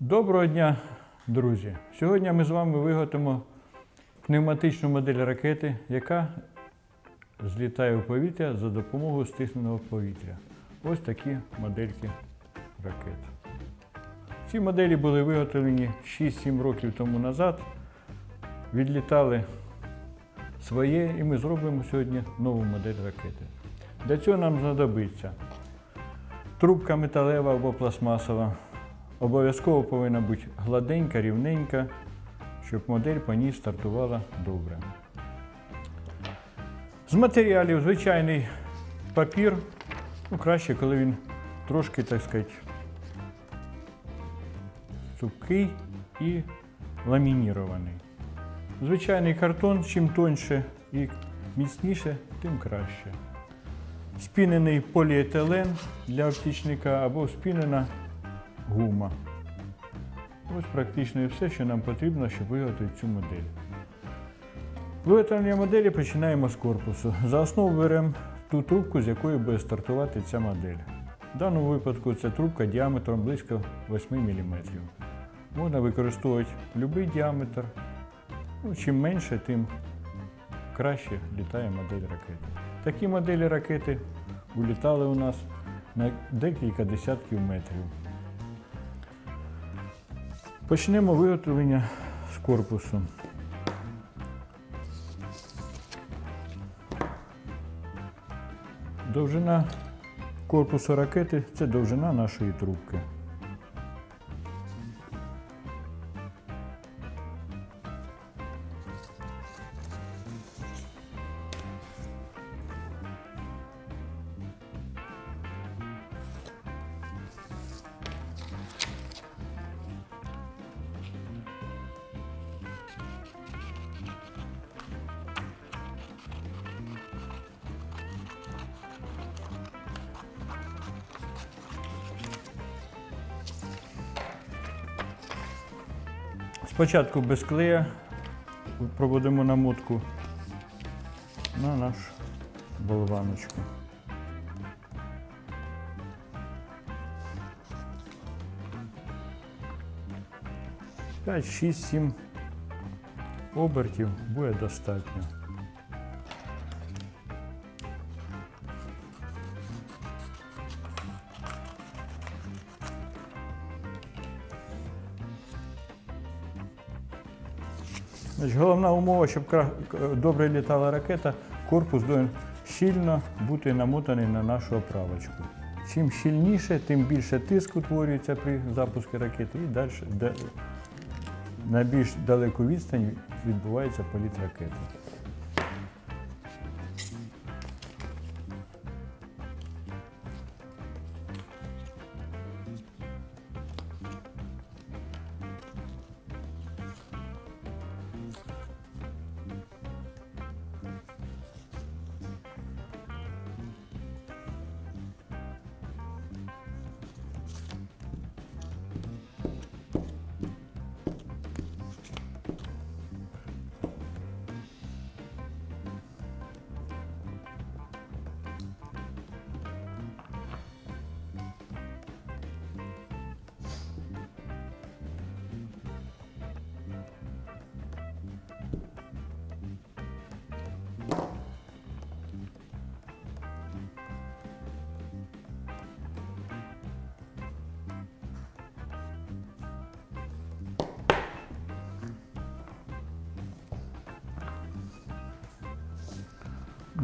Доброго дня, друзі! Сьогодні ми з вами виготовимо пневматичну модель ракети, яка злітає у повітря за допомогою стисненого повітря. Ось такі модельки ракет. Ці моделі були виготовлені 6-7 років тому назад. Відлітали своє, і ми зробимо сьогодні нову модель ракети. Для цього нам знадобиться трубка металева або пластмасова. Обов'язково повинна бути гладенька, рівненька, щоб модель по ній стартувала добре. З матеріалів звичайний папір, ну краще, коли він трошки, так сказати, цупкий і ламінірований. Звичайний картон, чим тоньше і міцніше, тим краще. Спінений поліетилен для оптичника або спінена гума. Ось практично і все, що нам потрібно, щоб виготовити цю модель. Виготовлення моделі починаємо з корпусу. За основу беремо ту трубку, з якої буде стартувати ця модель. В даному випадку це трубка діаметром близько 8 мм. Можна використовувати будь-який діаметр. Ну, чим менше, тим краще літає модель ракети. Такі моделі ракети улітали у нас на декілька десятків метрів. Почнемо виготовлення з корпусу. Довжина корпусу ракети це довжина нашої трубки. Спочатку без клея проводимо намотку на нашу болваночку. П'ять, шість, сім обертів буде достатньо. Значить, головна умова, щоб добре літала ракета, корпус має щільно бути намотаний на нашу оправочку. Чим щільніше, тим більше тиск утворюється при запуску ракети і далі на більш далеку відстань відбувається політ ракети.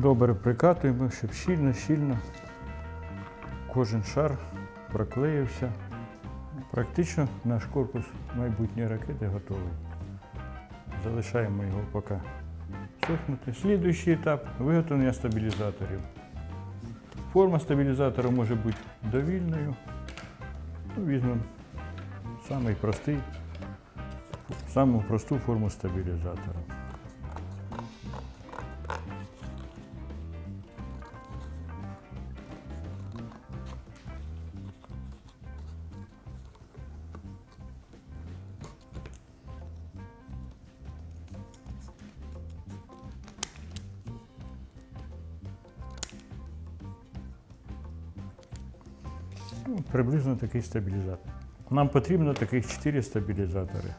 Добре прикатуємо, щоб щільно-щільно кожен шар проклеївся. Практично наш корпус майбутньої ракети готовий. Залишаємо його поки сохнути. Слідуючий етап виготовлення стабілізаторів. Форма стабілізатора може бути довільною. Ну, візьмемо самий простий, саму просту форму стабілізатора. Ну, приблизно такий стабілізатор. Нам потрібно таких 4 стабілізатори.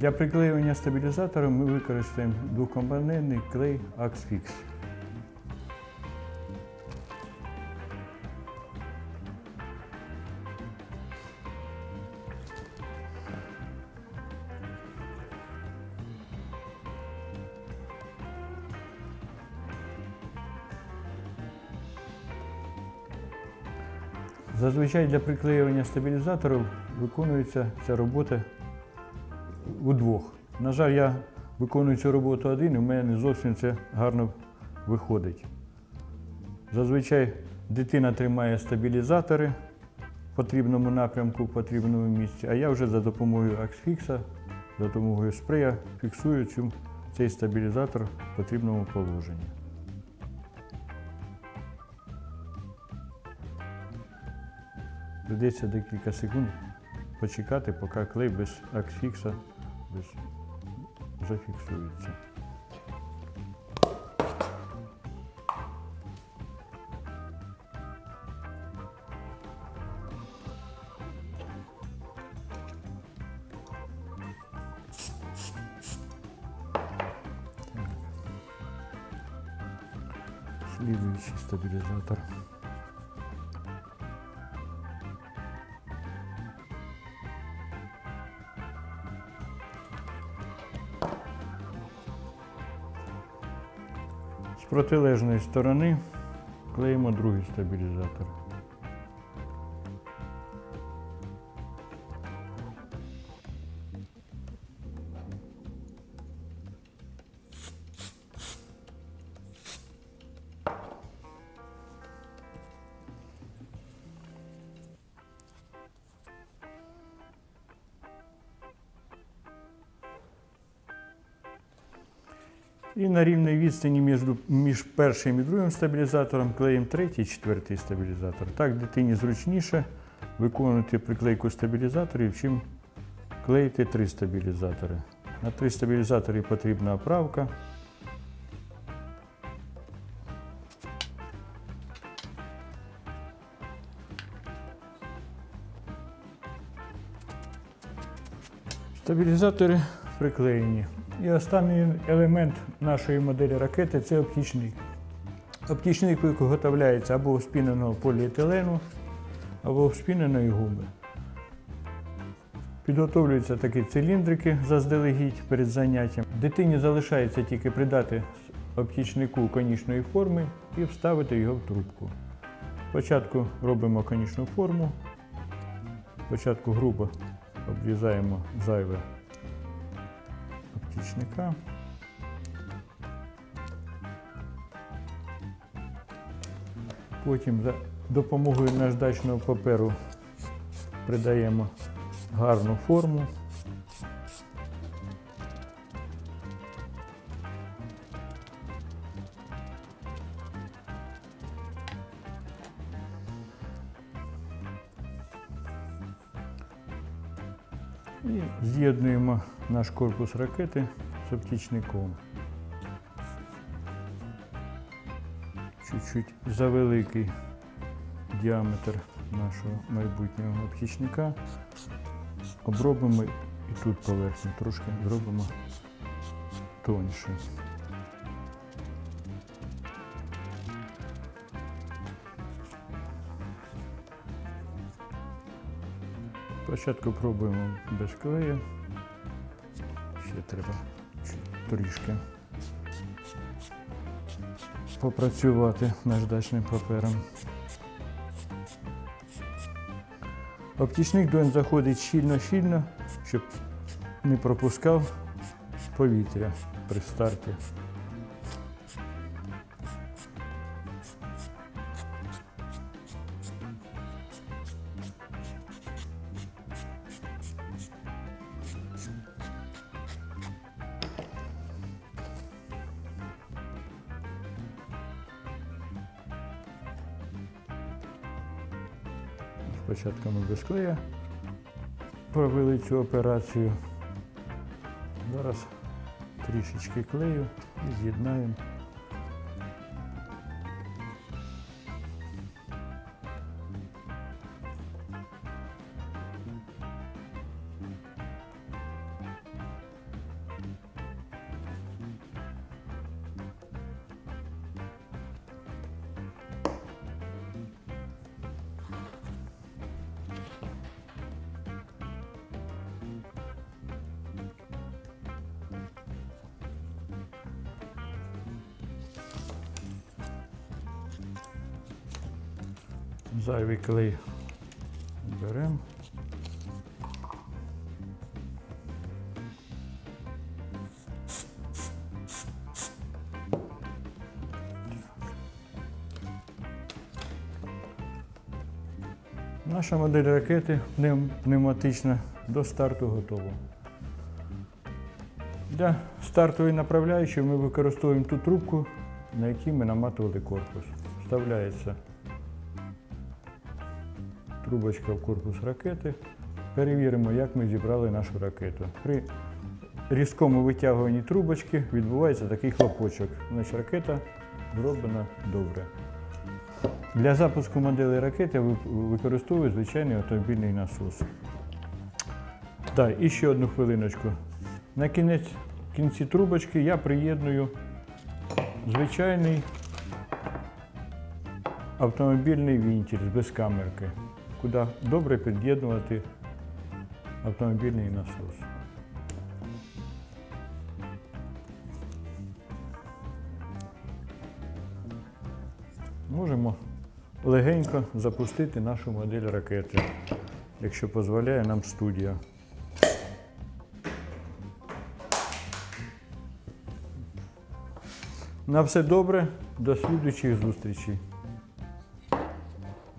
Для приклеювання стабілізатора ми використаємо двокомпонентний клей Axfix. Зазвичай для приклеювання стабілізаторів виконується ця робота удвох. На жаль, я виконую цю роботу один, і в мене не зовсім це гарно виходить. Зазвичай дитина тримає стабілізатори в потрібному напрямку, в потрібному місці, а я вже за допомогою Аксфікса, за допомогою спрея фіксую цей стабілізатор в потрібному положенні. Придеться декілька секунд почекати, поки клей без аксфікса без... зафіксується. Слідуючий стабілізатор. З протилежної сторони клеїмо другий стабілізатор. І на рівній відстані між, між першим і другим стабілізатором клеїмо третій і четвертий стабілізатор. Так дитині зручніше виконувати приклейку стабілізаторів, чим клеїти три стабілізатори. На три стабілізатори потрібна оправка. Стабілізатори приклеєні. І останній елемент нашої моделі ракети це оптічник. Оптічник виготовляється або з спіненого поліетилену, або спіненої губи. Підготовлюються такі циліндрики заздалегідь перед заняттям. Дитині залишається тільки придати оптічнику конічної форми і вставити його в трубку. Спочатку робимо конічну форму, спочатку грубо обрізаємо зайве оптічника. Потім за допомогою наждачного паперу придаємо гарну форму. І з'єднуємо наш корпус ракети з оптічником. Чуть-чуть завеликий діаметр нашого майбутнього оптічника. Обробимо і тут поверхню, трошки зробимо тоньше. Спочатку пробуємо без клею. Ще треба трішки попрацювати наждачним папером. Оптічник повинен заходить щільно-щільно, щоб не пропускав повітря при старті. Спочатку ми без клея провели цю операцію. Зараз трішечки клею і з'єднаємо. Зайвий клей беремо. Наша модель ракети пневматична до старту готова. Для стартової направляючої ми використовуємо ту трубку, на якій ми наматували корпус. Вставляється трубочка в корпус ракети. Перевіримо, як ми зібрали нашу ракету. При різкому витягуванні трубочки відбувається такий хлопочок. Значить, ракета зроблена добре. Для запуску моделі ракети ви- використовую звичайний автомобільний насос. Так, і ще одну хвилиночку. На кінець, кінці трубочки я приєдную звичайний автомобільний вінтіль з безкамерки, куди добре під'єднувати автомобільний насос. Можемо легенько запустити нашу модель ракети, якщо дозволяє нам студія. На все добре, до слідуючих зустрічей.